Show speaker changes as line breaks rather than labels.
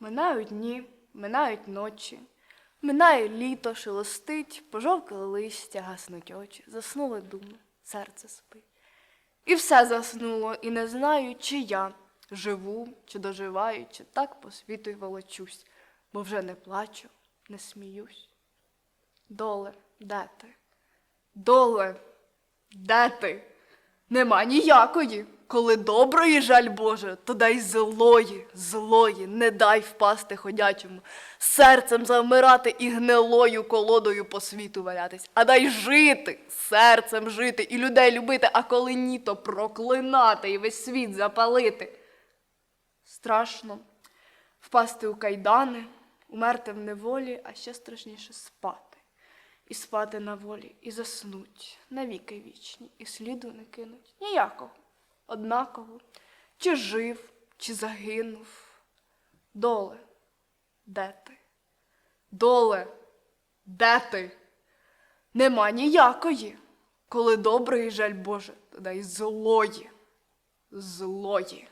Минають дні, минають ночі, минає літо, шелестить, пожовкли листя, гаснуть очі, заснули думи, серце спить. І все заснуло, і не знаю, чи я живу, чи доживаю, чи так по світу й волочусь, бо вже не плачу, не сміюсь. Доле, де ти? Доле, де ти? Нема ніякої. Коли доброї жаль Боже, то дай злої, злої, не дай впасти ходячому, серцем завмирати і гнилою колодою по світу валятись, а дай жити, серцем жити і людей любити, а коли ні, то проклинати і весь світ запалити. Страшно впасти у кайдани, умерти в неволі, а ще страшніше спати. І спати на волі, і заснуть навіки вічні, і сліду не кинуть ніякого, однаково, чи жив, чи загинув. Доле, де ти? Доле, де ти? Нема ніякої. Коли добрий жаль Боже, то дай злої, злої.